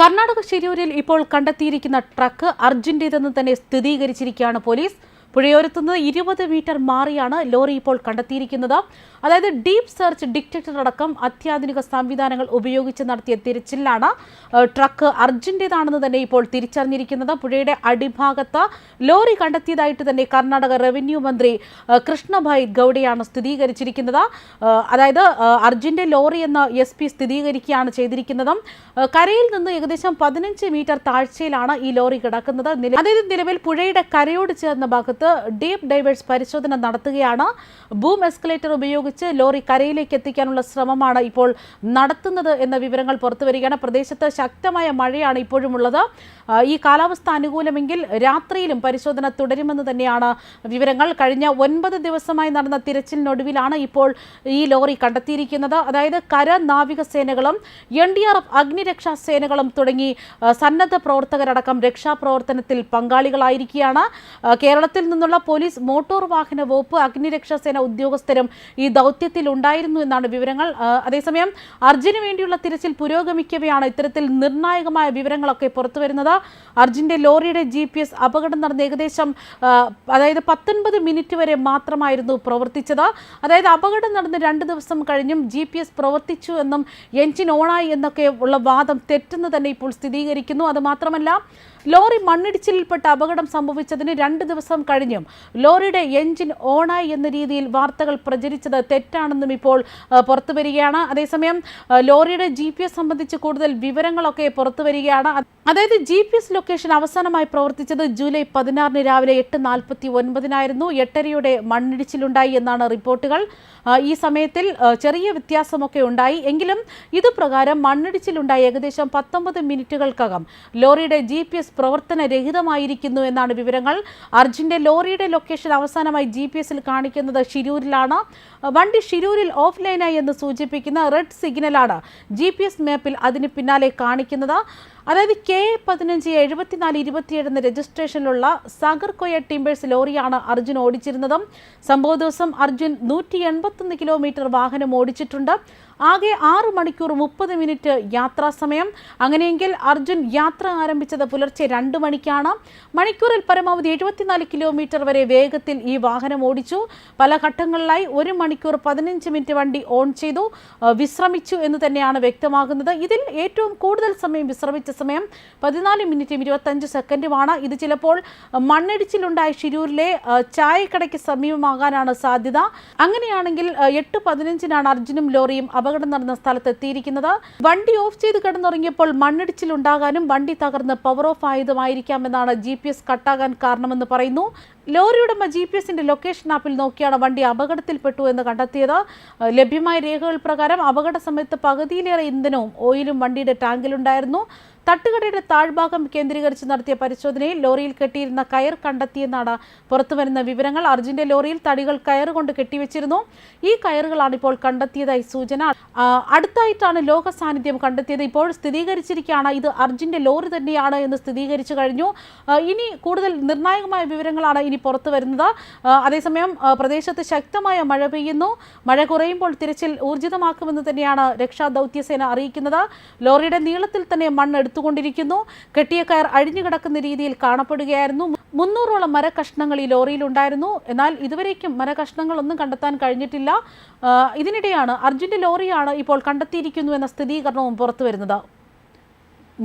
കർണാടക ശിരൂരിൽ ഇപ്പോൾ കണ്ടെത്തിയിരിക്കുന്ന ട്രക്ക് അർജുന്റേതെന്ന് തന്നെ സ്ഥിരീകരിച്ചിരിക്കുകയാണ് പോലീസ്. പുഴയോരത്തുനിന്ന് ഇരുപത് മീറ്റർ മാറിയാണ് ലോറി ഇപ്പോൾ കണ്ടെത്തിയിരിക്കുന്നത്. അതായത് ഡീപ് സെർച്ച് ഡിറ്റക്ടർ അടക്കം അത്യാധുനിക സംവിധാനങ്ങൾ ഉപയോഗിച്ച് നടത്തിയ തിരച്ചിലാണ് ട്രക്ക് അർജന്റേതാണെന്ന് തന്നെ ഇപ്പോൾ തിരിച്ചറിഞ്ഞിരിക്കുന്നത്. പുഴയുടെ അടിഭാഗത്ത് ലോറി കണ്ടെത്തിയതായിട്ട് തന്നെ കർണാടക റവന്യൂ മന്ത്രി കൃഷ്ണഭായ് ഗൌഡയാണ് സ്ഥിരീകരിച്ചിരിക്കുന്നത്. അതായത് അർജന്റെ ലോറി എന്ന എസ് പി സ്ഥിരീകരിക്കുകയാണ് ചെയ്തിരിക്കുന്നതും. കരയിൽ നിന്ന് ഏകദേശം പതിനഞ്ച് മീറ്റർ താഴ്ചയിലാണ് ഈ ലോറി കിടക്കുന്നത്. അതായത് നിലവിൽ പുഴയുടെ കരയോട് ചേർന്ന ഭാഗത്ത് ഡീപ് ഡൈവേഴ്സ് പരിശോധന നടത്തുകയാണ്. ബൂം എസ്കലേറ്റർ ഉപയോഗിച്ച് ലോറി കരയിലേക്ക് എത്തിക്കാനുള്ള ശ്രമമാണ് ഇപ്പോൾ നടത്തുന്നത് എന്ന വിവരങ്ങൾ പുറത്തുവരികയാണ് പ്രദേശത്ത് ശക്തമായ മഴയാണ് ഇപ്പോഴും ഉള്ളത് ഈ കാലാവസ്ഥ അനുകൂലമെങ്കിൽ രാത്രിയിലും പരിശോധന തുടരുമെന്ന് തന്നെയാണ് വിവരങ്ങൾ. കഴിഞ്ഞ ഒൻപത് ദിവസമായി നടന്ന തിരച്ചിലിനൊടുവിലാണ് ഇപ്പോൾ ഈ ലോറി കണ്ടെത്തിയിരിക്കുന്നത്. അതായത് കര നാവിക സേനകളും എൻ ഡി ആർ എഫ് അഗ്നിരക്ഷാ സേനകളും തുടങ്ങി സന്നദ്ധ പ്രവർത്തകരടക്കം രക്ഷാപ്രവർത്തനത്തിൽ പങ്കാളികളായിരിക്കുകയാണ്. കേരളത്തിൽ നിന്നുള്ള പോലീസ് മോട്ടോർ വാഹന വകുപ്പ് അഗ്നിരക്ഷാ സേന ഉദ്യോഗസ്ഥരും ഈ ദൗത്യത്തിൽ ഉണ്ടായിരുന്നു എന്നാണ് വിവരങ്ങൾ. അതേസമയം അർജുന് വേണ്ടിയുള്ള തിരച്ചിൽ പുരോഗമിക്കവെയാണ് ഇത്തരത്തിൽ നിർണായകമായ വിവരങ്ങളൊക്കെ പുറത്തുവരുന്നത്. അർജുന്റെ ലോറിയുടെ ജി പി എസ് അപകടം നടന്ന ഏകദേശം അതായത് പത്തൊൻപത് മിനിറ്റ് വരെ മാത്രമായിരുന്നു പ്രവർത്തിച്ചത്. അതായത് അപകടം നടന്ന് രണ്ട് ദിവസം കഴിഞ്ഞും ജി പി എസ് പ്രവർത്തിച്ചു എന്നും എഞ്ചിൻ ഓണായി എന്നൊക്കെ ഉള്ള വാദം തെറ്റെന്ന് തന്നെ ഇപ്പോൾ സ്ഥിരീകരിക്കുന്നു. അത് മാത്രമല്ല ലോറി മണ്ണിടിച്ചിലിൽപ്പെട്ട അപകടം സംഭവിച്ചതിന് രണ്ട് ദിവസം കഴിഞ്ഞും ലോറിയുടെ എഞ്ചിൻ ഓണായി എന്ന രീതിയിൽ വാർത്തകൾ പ്രചരിച്ചത് തെറ്റാണെന്നും ഇപ്പോൾ പുറത്തു വരികയാണ് അതേസമയം ലോറിയുടെ ജി സംബന്ധിച്ച് കൂടുതൽ വിവരങ്ങളൊക്കെ പുറത്തു വരികയാണ് അതായത് ജി പി എസ് ലൊക്കേഷൻ അവസാനമായി പ്രവർത്തിച്ചത് ജൂലൈ പതിനാറിന് രാവിലെ എട്ട് നാൽപ്പത്തി ഒൻപതിനായിരുന്നു. എട്ടരയുടെ മണ്ണിടിച്ചിലുണ്ടായി എന്നാണ് റിപ്പോർട്ടുകൾ. ഈ സമയത്തിൽ ചെറിയ വ്യത്യാസമൊക്കെ ഉണ്ടായി. എങ്കിലും ഇത് പ്രകാരം മണ്ണിടിച്ചിലുണ്ടായി ഏകദേശം പത്തൊമ്പത് മിനിറ്റുകൾക്കകം. ലോറിയുടെ ജി പി എസ് പ്രവർത്തനരഹിതമായിരിക്കുന്നു എന്നാണ് വിവരങ്ങൾ. അർജുന്റെ ലോറിയുടെ ലൊക്കേഷൻ അവസാനമായി ജി പി എസിൽ കാണിക്കുന്നത് ഷിരൂരിലാണ് വണ്ടി ഷിരൂരിൽ ഓഫ്ലൈനായി എന്ന് സൂചിപ്പിക്കുന്ന റെഡ് സിഗ്നലാണ് ജി പി എസ് മാപ്പിൽ അതിന് പിന്നാലെ കാണിക്കുന്നത്. അതായത് കെ പതിനഞ്ച് എഴുപത്തിനാല് ഇരുപത്തിയേഴ് എന്ന രജിസ്ട്രേഷനിലുള്ള സാഗർകോയ ടിംബേഴ്സ് ലോറിയാണ് അർജുൻ ഓടിച്ചിരുന്നതും. സംഭവ ദിവസം അർജുൻ നൂറ്റി എൺപത്തൊന്ന് കിലോമീറ്റർ വാഹനം ഓടിച്ചിട്ടുണ്ട്. ആകെ ആറ് മണിക്കൂർ മുപ്പത് മിനിറ്റ് യാത്രാ സമയം. അങ്ങനെയെങ്കിൽ അർജുൻ യാത്ര ആരംഭിച്ചത് പുലർച്ചെ രണ്ട് മണിക്കാണ്. മണിക്കൂറിൽ പരമാവധി എഴുപത്തിനാല് കിലോമീറ്റർ വരെ വേഗത്തിൽ ഈ വാഹനം ഓടിച്ചു. പല ഘട്ടങ്ങളിലായി ഒരു മണിക്കൂർ പതിനഞ്ച് മിനിറ്റ് വണ്ടി ഓൺ ചെയ്തു. വിശ്രമിച്ചു എന്ന് തന്നെയാണ് വ്യക്തമാകുന്നത്. ഇതിൽ ഏറ്റവും കൂടുതൽ സമയം വിശ്രമിച്ച സമയം പതിനാല് മിനിറ്റും ഇരുപത്തഞ്ച് സെക്കൻഡുമാണ്. ഇത് ചിലപ്പോൾ മണ്ണിടിച്ചിലുണ്ടായ ഷിരൂരിലെ ചായക്കടയ്ക്ക് സമീപമാകാനാണ് സാധ്യത. അങ്ങനെയാണെങ്കിൽ എട്ട് പതിനഞ്ചിനാണ് അർജുനും ലോറിയും നടന്ന സ്ഥലത്ത് എത്തിയിരിക്കുന്നത് വണ്ടി ഓഫ് ചെയ്ത് കിടന്നുറങ്ങിയപ്പോൾ മണ്ണിടിച്ചിലുണ്ടാകാനും വണ്ടി തകർന്ന് പവർ ഓഫ് ആയതുമായിരിക്കാമെന്നാണ് ജി പി എസ് കട്ടാകാൻ കാരണമെന്ന് പറയുന്നു. ലോറി ഉടമ ജി പി എസിന്റെ ലൊക്കേഷൻ ആപ്പിൽ നോക്കിയാണ് വണ്ടി അപകടത്തിൽപ്പെട്ടു എന്ന് കണ്ടെത്തിയത്. ലഭ്യമായ രേഖകൾ പ്രകാരം അപകട സമയത്ത് പകുതിയിലേറെ ഇന്ധനവും ഓയിലും വണ്ടിയുടെ ടാങ്കിലുണ്ടായിരുന്നു. തട്ടുകടയുടെ താഴ്ഭാഗം കേന്ദ്രീകരിച്ച് നടത്തിയ പരിശോധനയിൽ ലോറിയിൽ കെട്ടിയിരുന്ന കയർ കണ്ടെത്തിയെന്നാണ് പുറത്തുവരുന്ന വിവരങ്ങൾ. അർജുന്റെ ലോറിയിൽ തടികൾ കയർ കൊണ്ട് കെട്ടിവെച്ചിരുന്നു. ഈ കയറുകളാണ് ഇപ്പോൾ കണ്ടെത്തിയതായി സൂചന. അടുത്തായിട്ടാണ് ലോക സാന്നിധ്യം കണ്ടെത്തിയത്. ഇപ്പോൾ സ്ഥിരീകരിച്ചിരിക്കുകയാണ്. ഇത് അർജുന്റെ ലോറി തന്നെയാണ് എന്ന് സ്ഥിരീകരിച്ചു കഴിഞ്ഞു. ഇനി കൂടുതൽ നിർണായകമായ വിവരങ്ങളാണ് ഇനി പുറത്തു വരുന്നത്. അതേസമയം പ്രദേശത്ത് ശക്തമായ മഴ പെയ്യുന്നു. മഴ കുറയുമ്പോൾ തിരച്ചിൽ ഊർജിതമാക്കുമെന്ന് തന്നെയാണ് രക്ഷാ ദൗത്യസേന അറിയിക്കുന്നത്. ലോറിയുടെ നീളത്തിൽ തന്നെ മണ്ണ് എടുത്തുകൊണ്ടിരിക്കുന്നു. കെട്ടിയ കയർ അഴിഞ്ഞു കിടക്കുന്ന രീതിയിൽ കാണപ്പെടുകയായിരുന്നു. മുന്നൂറോളം മരക്കഷ്ണങ്ങൾ ഈ ലോറിയിലുണ്ടായിരുന്നു. എന്നാൽ ഇതുവരേക്കും മരകഷ്ണങ്ങളൊന്നും കണ്ടെത്താൻ കഴിഞ്ഞിട്ടില്ല. ഇതിനിടെയാണ് അർജുന്റെ ലോറിയാണ് ഇപ്പോൾ കണ്ടെത്തിയിരിക്കുന്നു എന്ന സ്ഥിരീകരണവും പുറത്തു വരുന്നത്.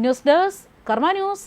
News desk Karma news.